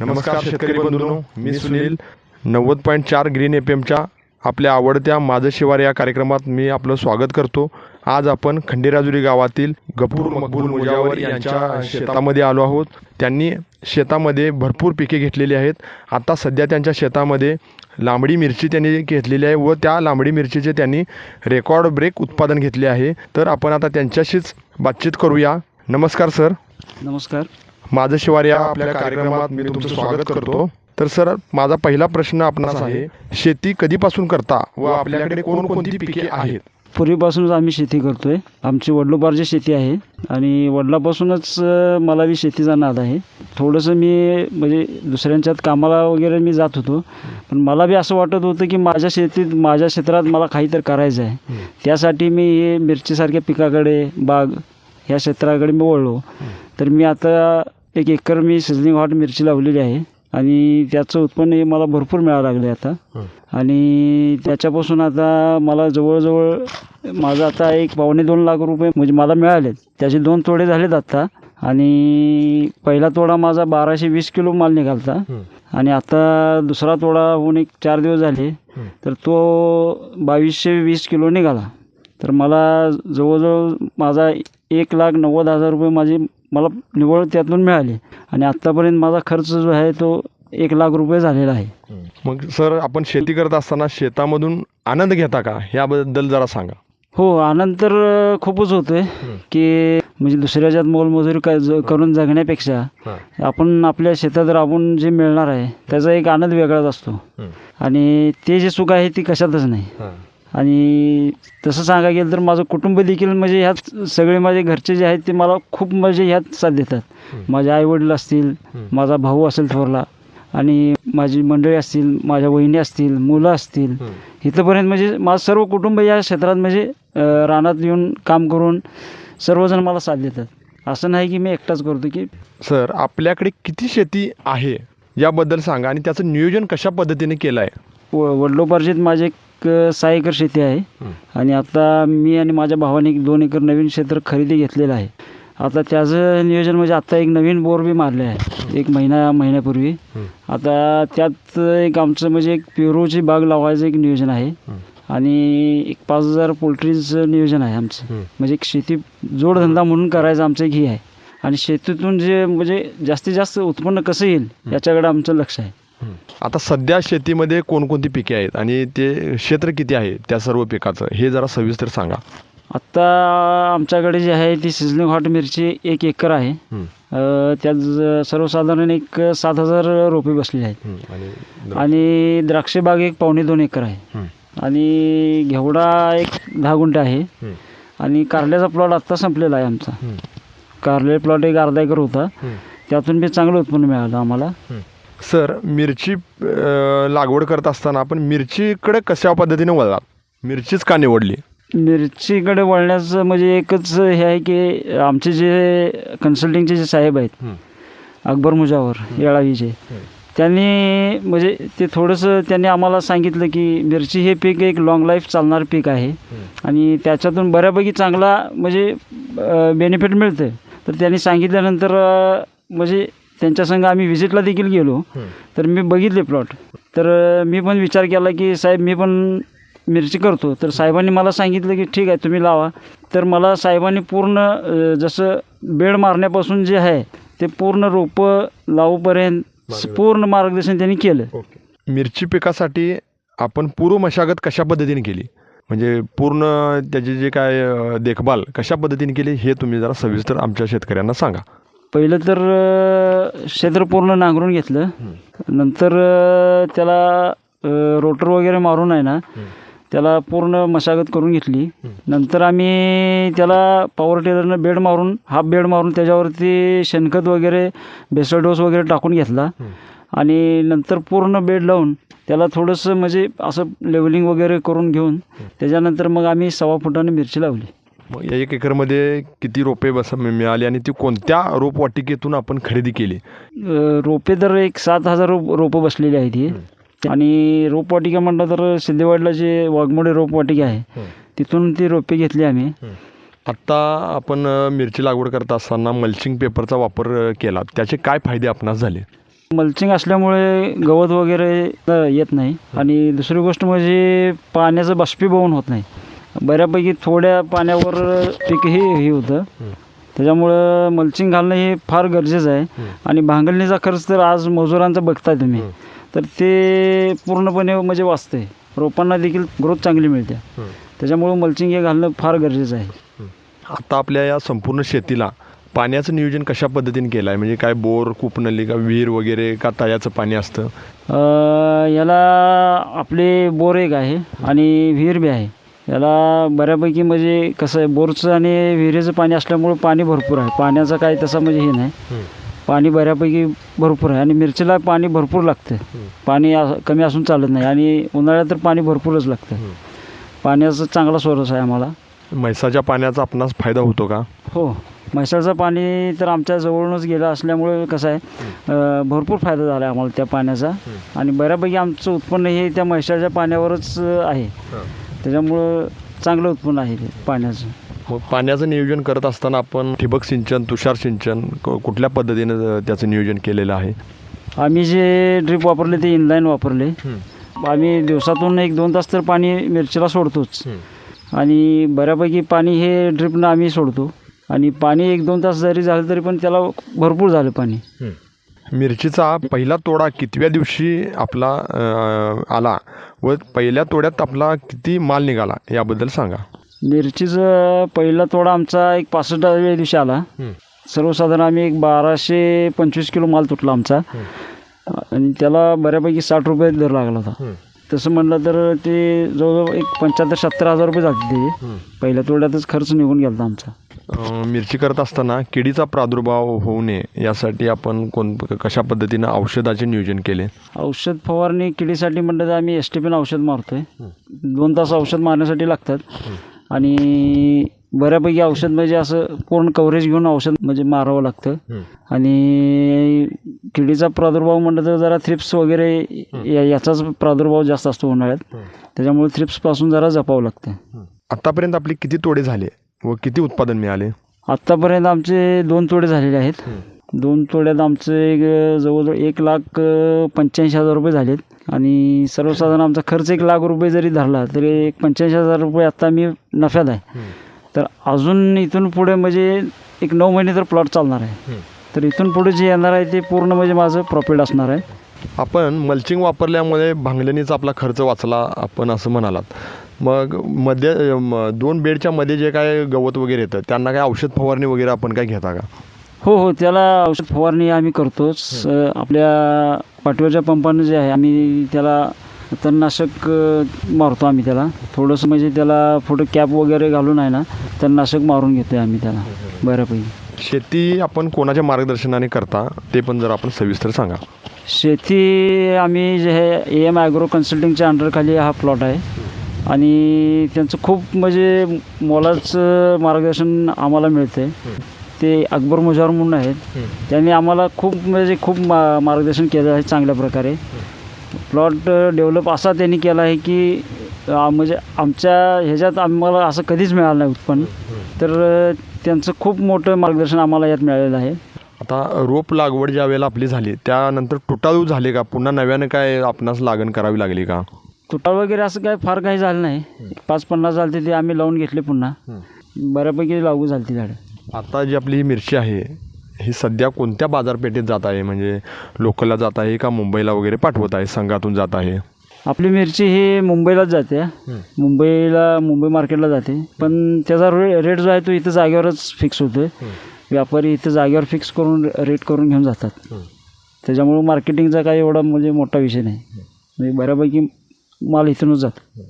नमस्कार शेतकरी बंधूंनो. मी सुनील. नव्वद पॉईंट चार ग्रीन एफ एमच्या आपल्या आवडत्या माझं शिवार या कार्यक्रमात मी आपलं स्वागत करतो. आज आपण खंडेराजुरी गावातील गपूर मकबूल मुजावर यांच्या शेतामध्ये आलो आहोत. त्यांनी शेतामध्ये भरपूर पिके घेतलेली आहेत. आता सध्या त्यांच्या शेतामध्ये लांबडी मिरची त्यांनी घेतलेली आहे व त्या लांबडी मिरचीचे त्यांनी रेकॉर्ड ब्रेक उत्पादन घेतले आहे. तर आपण आता त्यांच्याशीच बातचीत करूया. नमस्कार सर. नमस्कार. माझं शिवार या आपल्या कार्यक्रमात मी तुमचं स्वागत करतो. तर सर माझा पहिला प्रश्न आपणास आहे शेती कधीपासून करता व आपल्याकडे कोणकोणती पिके आहेत? पूर्वीपासूनच आम्ही शेती करतोय. आमची वडिलोपार्जित शेती आहे आणि वडिलापासूनच मला बी शेतीचा नाद आहे. थोडंसं मी म्हणजे दुसऱ्यांच्यात कामाला वगैरे मी जात होतो. पण मला बी असं वाटत होतं की माझ्या शेतीत माझ्या क्षेत्रात मला काहीतरी करायचं आहे. त्यासाठी मी हे मिरचीसारख्या पिकाकडे बाग ह्या क्षेत्राकडे मी वळलो. तर मी आता एक एकर मी सिझनिंग हॉट मिरची लावलेली आहे. आणि त्याचं उत्पन्न हे मला भरपूर मिळायला लागले आता. आणि त्याच्यापासून आता मला जवळजवळ माझं आता एक पावणे दोन लाख रुपये म्हणजे मला मिळालेत त्याचे दोन तोडे झालेत आत्ता आणि पहिला तोडा माझा बाराशे वीस किलो माल निघालता. आणि आता दुसरा तोडा होऊन एक चार दिवस झाले. तर तो बावीसशे वीस किलो निघाला. तर मला जवळजवळ माझा एक लाख नव्वद हजार रुपये माझी मला निवड त्यातून मिळाले. आणि आत्तापर्यंत माझा खर्च जो आहे तो एक लाख रुपये झालेला आहे. मग सर आपण शेती करत असताना शेतामधून आनंद घेता का? याबद्दल जरा सांगा. हो आनंद तर खूपच होतोय की म्हणजे दुसऱ्याच्यात मोलमजुरी करून जगण्यापेक्षा आपण आपल्या शेतात राबून जे मिळणार आहे त्याचा एक आनंद वेगळाच असतो. आणि ते जे सुख आहे ती कशातच नाही. आणि तसं सांगायला गेलं तर माझं कुटुंब देखील म्हणजे ह्यात सगळे माझे घरचे जे आहेत ते मला खूप म्हणजे ह्यात साथ देतात. माझे आईवडील असतील माझा भाऊ असेल थोरला आणि माझी मंडळी असतील माझ्या वहिनी असतील मुलं असतील. इथंपर्यंत म्हणजे माझं सर्व कुटुंब या क्षेत्रात म्हणजे रानात येऊन काम करून सर्वजण मला साथ देतात. असं नाही की मी एकटाच करतो की सर आपल्याकडे किती शेती आहे याबद्दल सांगा आणि त्याचं नियोजन कशा पद्धतीने केलं आहे व वडिलोपार्जित माझे एक सहा एकर शेती आहे. आणि आता मी आणि माझ्या भावाने एक दोन एकर नवीन क्षेत्र खरेदी घेतलेलं आहे. आता त्याचं नियोजन म्हणजे आता एक नवीन बोर बी मारले आहे. एक महिना महिन्यापूर्वी. आता त्यात एक आमचं म्हणजे एक पेरूची बाग लावायचं एक नियोजन आहे. आणि एक पाच हजार पोल्ट्रीचं नियोजन आहे आमचं. म्हणजे एक शेती जोडधंदा म्हणून करायचं आमचं एक हे आहे. आणि शेतीतून जे म्हणजे जास्तीत जास्त उत्पन्न कसं येईल याच्याकडे आमचं लक्ष आहे. आता सध्या शेतीमध्ये कोणकोणती पिके आहेत आणि ते क्षेत्र किती आहे त्या सर्व पिकाचं हे जरा सविस्तर सांगा. आत्ता आमच्याकडे जी आहे ती सिझनिंग हॉट मिरची एक एकर आहे. त्यात सर्वसाधारण एक सात हजार रोपे बसलेले आहेत. आणि आणि द्राक्ष बाग एक पावणे दोन एकर आहे. आणि घेवडा एक दहा गुंठे आहे. आणि कारल्याचा प्लॉट आत्ता संपलेला आहे आमचा. कारले प्लॉट एक अर्धा एकर होता. त्यातून बी चांगलं उत्पन्न मिळालं आम्हाला. सर मिरची लागवड करत असताना आपण मिरचीकडे कशा पद्धतीने वळलात? मिरचीच का निवडली? मिरचीकडे वळण्याचं म्हणजे एकच हे आहे की आमचे जे कन्सल्टिंगचे जे साहेब आहेत अकबर मुजावर येळावीचे त्यांनी म्हणजे ते थोडंसं त्यांनी आम्हाला सांगितलं की मिरची हे पीक एक लॉंग लाईफ चालणारं पीक आहे. आणि त्याच्यातून बऱ्यापैकी चांगला म्हणजे बेनिफिट मिळतं तर त्यांनी सांगितल्यानंतर म्हणजे त्यांच्या संग आम्ही व्हिजिटला देखील गेलो. तर मी बघितले प्लॉट तर मी पण विचार केला की साहेब मी पण मिरची करतो. तर साहेबांनी मला सांगितलं की ठीक आहे तुम्ही लावा. तर मला साहेबांनी पूर्ण जसं बेड मारण्यापासून जे आहे ते पूर्ण रोपं लावूपर्यंत पूर्ण मार्गदर्शन त्यांनी केलं. मिरची पिकासाठी आपण पूर्व मशागत कशा पद्धतीने केली? म्हणजे पूर्ण त्याची जे काय देखभाल कशा पद्धतीने केली हे तुम्ही जरा सविस्तर आमच्या शेतकऱ्यांना सांगा. पहिलं तर क्षेत्र पूर्ण नांगरून घेतलं. नंतर त्याला रोटर वगैरे मारून आहे ना त्याला पूर्ण मशागत करून घेतली. नंतर आम्ही त्याला पॉवर टेलरनं बेड मारून हाफ बेड मारून त्याच्यावरती शेणखत वगैरे बेसळ डोस वगैरे टाकून घेतला. आणि नंतर पूर्ण बेड लावून त्याला थोडंसं म्हणजे असं लेवलिंग वगैरे करून घेऊन त्याच्यानंतर मग आम्ही सव्वा फुटाने मिरची लावली. मग या एक एकरमध्ये किती रोपे बस मिळाली आणि ती कोणत्या रोपवाटिकेतून आपण खरेदी केली? रोपे तर एक सात हजार रोप रोपं बसलेली आहेत ही. आणि रोपवाटिका म्हटलं तर सिद्धेवाडीला जे वाघमोडे रोपवाटिका आहे तिथून ती रोपे घेतली आम्ही. आत्ता आपण मिरची लागवड करत असताना मल्चिंग पेपरचा वापर केला. त्याचे काय फायदे आपणास झाले? मल्चिंग असल्यामुळे गवत वगैरे येत नाही. आणि दुसरी गोष्ट म्हणजे पाण्याचं बाष्पीभवन होत नाही. बऱ्यापैकी थोड्या पाण्यावर पीक हे हे होतं. त्याच्यामुळं मल्चिंग घालणं हे फार गरजेचं आहे. आणि भांगलणीचा खर्च तर आज मजुरांचा बघताय तुम्ही. तर ते पूर्णपणे म्हणजे वाचते रोपांना देखील ग्रोथ चांगली मिळते. त्याच्यामुळं मल्चिंग हे घालणं फार गरजेचं आहे. आता आपल्या या संपूर्ण शेतीला पाण्याचं नियोजन कशा पद्धतीने केलं आहे म्हणजे काय बोर कूपनली का विहीर वगैरे का तळ्याचं पाणी असतं? याला आपले बोर एक आहे आणि विहीर बी आहे. याला बऱ्यापैकी म्हणजे कसं आहे बोरचं आणि विहिरीचं पाणी असल्यामुळं पाणी भरपूर आहे. पाण्याचा काही तसा म्हणजे हे नाही. पाणी बऱ्यापैकी भरपूर आहे आणि मिरचीला पाणी भरपूर लागतं पाणी अस- कमी असून चालत नाही आणि उन्हाळ्यात तर पाणी भरपूरच लागतं पाण्याचा चांगला सोर्स आहे आम्हाला. म्हैसाच्या पाण्याचा आपणास फायदा होतो का? हो. म्हैसाळचं पाणी तर आमच्या जवळूनच गेलं असल्यामुळे कसं आहे भरपूर फायदा झाला आहे आम्हाला त्या पाण्याचा. आणि बऱ्यापैकी आमचं उत्पन्न हे त्या म्हैसाळच्या पाण्यावरच आहे. त्याच्यामुळं चांगलं उत्पन्न आहे ते पाण्याचं. मग पाण्याचं नियोजन करत असताना आपण ठिबक सिंचन तुषार सिंचन क- कुठल्या पद्धतीनं त्याचं नियोजन केलेलं आहे? आम्ही जे ड्रीप वापरले ते इनलाईन वापरले. आम्ही दिवसातून एक दोन तास तर पाणी मिरचीला सोडतोच. आणि बऱ्यापैकी पाणी हे ड्रिपनं आम्ही सोडतो. आणि पाणी एक दोन तास जरी झालं तरी पण त्याला भरपूर झालं पाणी. मिरचीचा पहिला तोडा कितव्या दिवशी आपला आला व पहिल्या तोड्यात आपला किती माल निघाला याबद्दल सांगा. मिरचीचा पहिला तोडा आमचा एक पासष्टाव्या दिवशी आला. सर्वसाधारण आम्ही एक बाराशे पंचवीस किलो माल तुटला आमचा. आणि त्याला बऱ्यापैकी साठ रुपये दर लागला होता. तसं म्हणलं तर ते जवळजवळ एक पंच्याहत्तर सत्तर हजार रुपये जाते ते पहिल्या तोड्यातच खर्च निघून गेला होता आमचा. मिरची करत असताना किडीचा प्रादुर्भाव होऊ नये यासाठी आपण कोण कशा पद्धतीनं औषधाचे नियोजन केले? औषध फवारणी किडीसाठी म्हटलं तर आम्ही एस टी पीनं औषध मारतो आहे दोन तास औषध मारण्यासाठी लागतात. आणि बऱ्यापैकी औषध म्हणजे असं पूर्ण कव्हरेज घेऊन औषध म्हणजे मारावं लागतं. आणि किडीचा प्रादुर्भाव म्हटलं तर जरा थ्रिप्स वगैरे या- याचाच प्रादुर्भाव जास्त असतो उन्हाळ्यात. त्याच्यामुळे थ्रिप्सपासून जरा जपावं लागतं. आतापर्यंत आपले किती तोडे झाले? व किती उत्पादन मिळाले? आत्तापर्यंत आमचे दोन तोडे झालेले आहेत. दोन तोड्यात आमचं एक जवळजवळ एक लाख पंच्याऐंशी हजार रुपये झालेत. आणि सर्वसाधारण आमचा खर्च एक लाख रुपये जरी धरला तरी एक पंच्याऐंशी हजार रुपये आत्ता मी नफ्यात आहे. तर अजून इथून पुढे म्हणजे एक नऊ महिने तर प्लॉट चालणार आहे. तर इथून पुढे जे येणार आहे ते पूर्ण म्हणजे माझं प्रॉफिट असणार आहे. आपण मल्चिंग वापरल्यामुळे भांगलणीचा आपला खर्च वाचला आपण असं म्हणालात. मग मध्ये म- दोन बेडच्या मध्ये जे काय गवत वगैरे येतं त्यांना काय औषध फवारणी वगैरे आपण काय घेता का? हो हो त्याला औषध फवारणी आम्ही करतोच. आपल्या पाठीवरच्या पंपानं जे आहे आम्ही त्याला तणनाशक मारतो आम्ही त्याला. थोडंसं म्हणजे त्याला फोटो कॅप वगैरे घालून आहे ना तणनाशक मारून घेतो आम्ही त्याला बऱ्यापैकी. शेती आपण कोणाच्या मार्गदर्शनाने करता ते पण जर आपण सविस्तर सांगा. शेती आम्ही जे आहे ए एम ॲग्रो कन्सल्टिंगच्या अंडरखाली हा प्लॉट आहे. आणि त्यांचं खूप म्हणजे मोलाचं मार्गदर्शन आम्हाला मिळते ते अकबर मुजावर म्हणून आहेत. त्यांनी आम्हाला खूप म्हणजे खूप मा मार्गदर्शन केलं आहे चांगल्या प्रकारे. प्लॉट डेव्हलप असा त्यांनी केला आहे की म्हणजे आमच्या ह्याच्यात आम्हाला असं कधीच मिळालं नाही उत्पन्न. तर त्यांचं खूप मोठं मार्गदर्शन आम्हाला यात मिळालेलं आहे. आता रोप लागवड ज्या वेळेला आपली झाली त्यानंतर तुटाळू झाले का? पुन्हा नव्यानं काय आपणास लागण करावी लागली का? तुटाळ वगैरे असं काय फार काही झालं नाही. पाच पन्नास झाले ते आम्ही लावून घेतले पुन्हा. बऱ्यापैकी लागू झाली ती झाडं. आता जी आपली ही मिरची आहे ही सध्या कोणत्या बाजारपेठेत जात आहे? म्हणजे लोकलला जात आहे का मुंबईला वगैरे पाठवत आहे संघातून जात आहे? आपली मिरची ही मुंबईलाच जाते. मुंबईला मुंबई मार्केटला जाते. पण त्याचा रे रेट जो आहे तो इथं जागेवरच फिक्स होतो व्यापारी इथं जागेवर फिक्स करून रेट करून घेऊन जातात. त्याच्यामुळं मार्केटिंगचा काही एवढा म्हणजे मोठा विषय नाही. म्हणजे बऱ्यापैकी माल इथूनच जातो.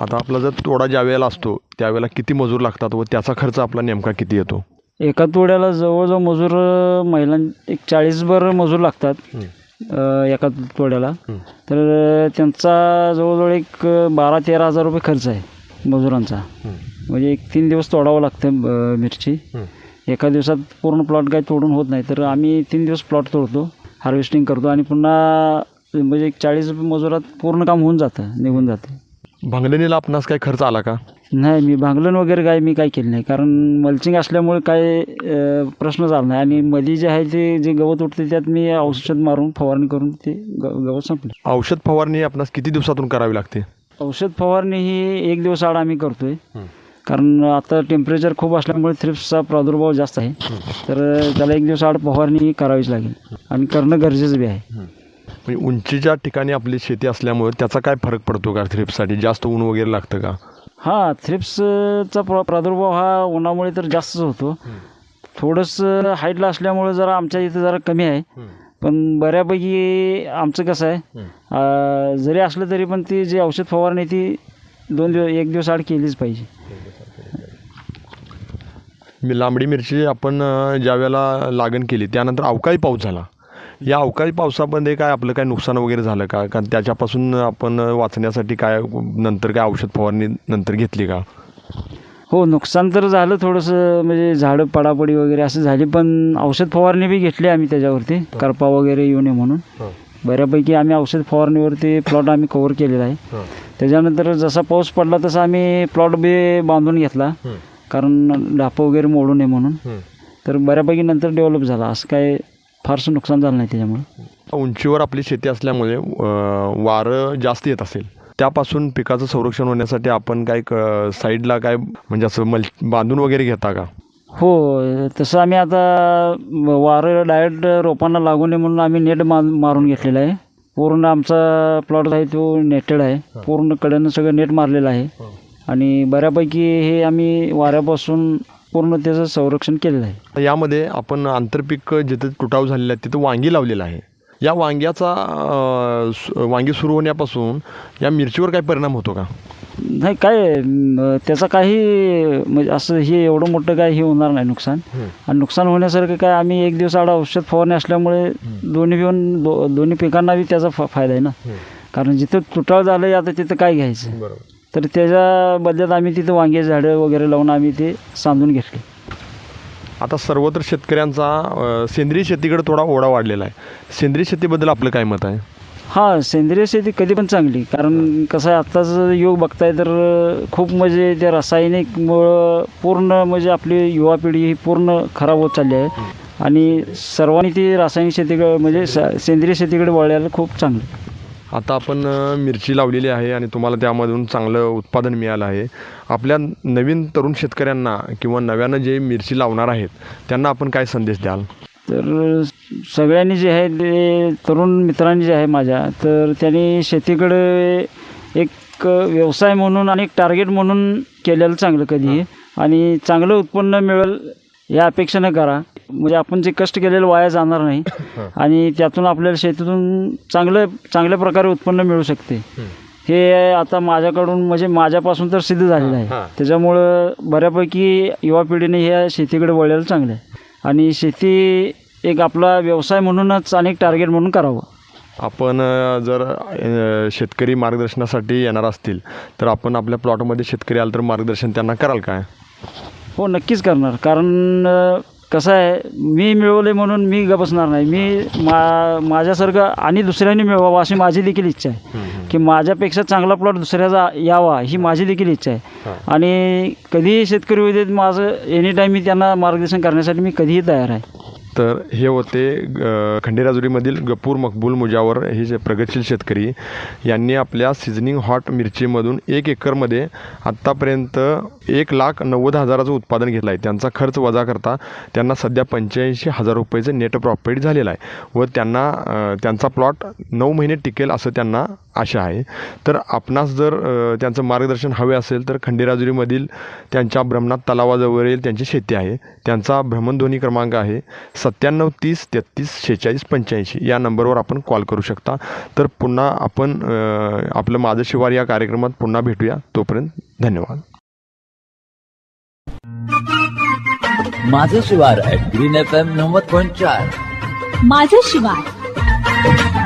आता आपला जर तोडा ज्या वेळेला असतो त्यावेळेला किती मजूर लागतात व त्याचा खर्च आपला नेमका किती येतो? एका तोड्याला जवळजवळ मजूर महिलां एक चाळीसभर मजूर लागतात अं, एका तोड्याला. तर त्यांचा जवळजवळ एक बारा तेरा हजार रुपये खर्च आहे मजुरांचा. म्हणजे एक तीन दिवस तोडावं लागतं अं, मिरची. एका दिवसात पूर्ण प्लॉट काही तोडून होत नाही. तर आम्ही तीन दिवस प्लॉट तोडतो हार्वेस्टिंग करतो आणि पुन्हा म्हणजे एक चाळीस मजुरात पूर्ण काम होऊन जातं निघून जाते. भांगलणीला आपणास काही खर्च आला का? नाही मी भांगलन वगैरे काय मी काय केलं नाही. कारण मल्चिंग असल्यामुळे काय अं, प्रश्नच आला नाही. आणि मध्ये जे आहे ते जे गवत उठते त्यात मी औषध मारून फवारणी करून ते ग गवत संपले. औषध फवारणी आपणास किती दिवसातून करावी लागते? औषध फवारणी ही एक दिवस आड आम्ही करतोय. कारण आता टेम्परेचर खूप असल्यामुळे थ्रिप्सचा प्रादुर्भाव जास्त आहे. तर त्याला एक दिवस आड फवारणी करावीच लागेल. आणि करणं गरजेचं बी आहे. म्हणजे उंचीच्या ठिकाणी आपली शेती असल्यामुळे त्याचा काय फरक पडतो का थ्रिपसाठी जास्त ऊन वगैरे लागतं का? हां थ्रिप्सचा प्रा प्रादुर्भाव हा उन्हामुळे तर जास्तच होतो. थोडंसं हाईटला असल्यामुळे जरा आमच्या इथं जरा कमी आहे. पण बऱ्यापैकी आमचं कसं आहे जरी असलं तरी पण ती जी औषध फवारणी ती दोन दिवस एक दिवस आड केलीच पाहिजे. मी लांबडी मिरची आपण अं, ज्या वेळेला लागण केली त्यानंतर अवकाळी पाऊस झाला. या अवकाळी पावसामध्ये काय आपलं काय नुकसान वगैरे झालं का? कारण त्याच्यापासून आपण वाचण्यासाठी काय नंतर काय औषध फवारणी नंतर घेतली का? हो नुकसान तर झालं थोडंसं म्हणजे झाडं पडापडी वगैरे असं झाली पण औषध फवारणी बी घेतली आम्ही त्याच्यावरती करपा वगैरे येऊ नये म्हणून. बऱ्यापैकी आम्ही औषध फवारणीवरती प्लॉट आम्ही कव्हर केलेला आहे. त्याच्यानंतर जसा पाऊस पडला तसा आम्ही प्लॉट बी बांधून घेतला कारण डापं वगैरे मोडू नये म्हणून. तर बऱ्यापैकी नंतर डेव्हलप झाला. असं काय फारसं नुकसान झालं नाही त्याच्यामुळे. उंचीवर आपली शेती असल्यामुळे अं, वारं जास्त येत असेल. त्यापासून पिकाचं संरक्षण होण्यासाठी आपण काय क साईडला काय म्हणजे असं मल बांधून वगैरे घेता का? हो तसं आम्ही आता वारं डायरेक्ट रोपांना लागू नये म्हणून आम्ही नेट मा मारून घेतलेला आहे. पूर्ण आमचा प्लॉट आहे तो नेटेड आहे. पूर्ण कडेनं सगळं नेट मारलेलं आहे. आणि बऱ्यापैकी हे आम्ही वाऱ्यापासून पूर्ण त्याचं संरक्षण केलेलं आहे. यामध्ये आपण आंतरपीक जिथे तुटाव झालेलं आहे तिथं वांगी लावलेलं आहे. या वांग्याचा अं, सु- वांगी सुरू होण्यापासून या मिरचीवर काय परिणाम होतो का? नाही काय त्याचा काही म्हणजे असं हे एवढं मोठं काय हे होणार नाही नुकसान. आणि नुकसान होण्यासारखं काय आम्ही एक दिवस आड औषध फवारणी असल्यामुळे दोन्ही पिऊन दो दोन्ही पिकांना बी त्याचा फा फायदा आहे ना. कारण जिथं तुटाळ झालं आहे आता तिथं काय घ्यायचं? तर त्याच्या बदल्यात आम्ही तिथं वांगे झाडं वगैरे लावून आम्ही ते सांधून घेतले. आता सर्वत्र शेतकऱ्यांचा सेंद्रिय शेतीकडे थोडा ओढा वाढलेला आहे. सेंद्रिय शेतीबद्दल आपलं काय मत आहे? हां सेंद्रिय शेती कधी पण चांगली कारण कसं आहे आत्ताचं योग बघताय तर खूप म्हणजे त्या रासायनिकमुळं पूर्ण म्हणजे आपली युवा पिढी ही पूर्ण खराब होत चालली आहे. आणि सर्वांनी ती रासायनिक शेतीकडे म्हणजे सेंद्रिय शेतीकडे वळायला खूप चांगलं. आता आपण मिरची लावलेली आहे आणि तुम्हाला त्यामधून चांगलं उत्पादन मिळालं आहे. आपल्या नवीन तरुण शेतकऱ्यांना किंवा नव्यानं जे मिरची लावणार आहेत त्यांना आपण काय संदेश द्याल? तर सगळ्यांनी जे आहे ते तरुण मित्रांनी जे आहे माझ्या तर त्यांनी शेतीकडे एक व्यवसाय म्हणून आणि एक टार्गेट म्हणून केलेलं चांगलं कधीही. आणि चांगलं उत्पन्न मिळेल या अपेक्षेनं करा. म्हणजे आपण जे कष्ट केलेलं वाया जाणार नाही. आणि त्यातून आपल्याला शेतीतून चांगलं चांगल्या प्रकारे उत्पन्न मिळू शकते. हे. आता माझ्याकडून म्हणजे माझ्यापासून तर सिद्ध झालेलं आहे. त्याच्यामुळं बऱ्यापैकी युवा पिढीने ह्या शेतीकडे वळलेलं चांगलं आहे. आणि शेती एक आपला व्यवसाय म्हणूनच अनेक टार्गेट म्हणून करावं. आपण जर शेतकरी मार्गदर्शनासाठी येणार असतील तर आपण आपल्या प्लॉटमध्ये शेतकरी आलं तर मार्गदर्शन त्यांना कराल काय? हो नक्कीच करणार. कारण कसं आहे मी मिळवले म्हणून मी ग बसणार नाही. मी मा माझ्यासारखं आणि दुसऱ्यांनी मिळवावं अशी माझी देखील इच्छा आहे. की माझ्यापेक्षा चांगला प्लॉट दुसऱ्याचा यावा ही माझी देखील इच्छा आहे. आणि कधीही शेतकरी देत माझं एनी टाईम मी त्यांना मार्गदर्शन करण्यासाठी मी कधीही तयार आहे. तर हे होते खंडेराजुरीमधील गपूर मकबूल मुजावर हे जे प्रगतशील शेतकरी यांनी आपल्या सिझनिंग हॉट मिरचीमधून एक एकरमध्ये आत्तापर्यंत एक लाख नव्वद हजाराचं उत्पादन घेतलं आहे. त्यांचा खर्च वजा करता त्यांना सध्या पंच्याऐंशी हजार रुपयेचं नेट प्रॉफिट झालेलं आहे व त्यांना त्यांचा प्लॉट नऊ महिने टिकेल असं त्यांना आशा आहे. तर आपणास जर त्यांचं मार्गदर्शन हवे असेल तर खंडेराजुरीमधील त्यांच्या भ्रमणात तलावाजवळील त्यांची शेती आहे. त्यांचा भ्रमणध्वनी क्रमांक आहे सत्त्याण्णव तीस तेहतीस शेहेचाळीस पंच्याऐंशी या नंबरवर आपण कॉल करू शकता. तर पुन्हा आपण आपलं माझं शिवार या कार्यक्रमात पुन्हा भेटूया. तोपर्यंत धन्यवाद. माझं शिवार ग्रीन एफ एम नव्वद पॉईंट चार. माझं शिवार.